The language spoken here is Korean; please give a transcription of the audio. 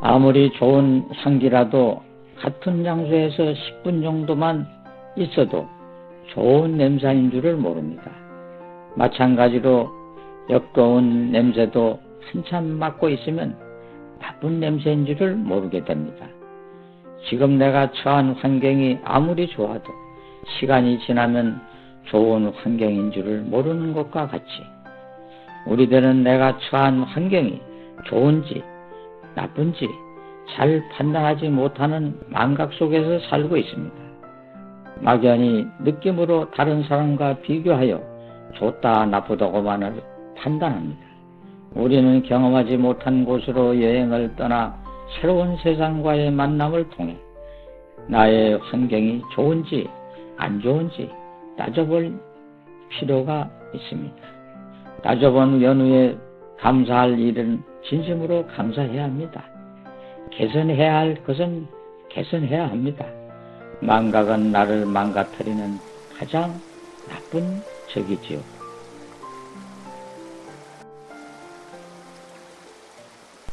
아무리 좋은 향기라도 같은 장소에서 10분 정도만 있어도 좋은 냄새인 줄을 모릅니다. 마찬가지로 역겨운 냄새도 한참 맡고 있으면 나쁜 냄새인 줄을 모르게 됩니다. 지금 내가 처한 환경이 아무리 좋아도 시간이 지나면 좋은 환경인 줄을 모르는 것과 같이 우리들은 내가 처한 환경이 좋은지 나쁜지 잘 판단하지 못하는 망각 속에서 살고 있습니다. 막연히 느낌으로 다른 사람과 비교하여 좋다 나쁘다고만을 판단합니다. 우리는 경험하지 못한 곳으로 여행을 떠나 새로운 세상과의 만남을 통해 나의 환경이 좋은지 안 좋은지 따져볼 필요가 있습니다. 따져본 연후에 감사할 일은 진심으로 감사해야 합니다. 개선해야 할 것은 개선해야 합니다. 망각은 나를 망가뜨리는 가장 나쁜 적이지요.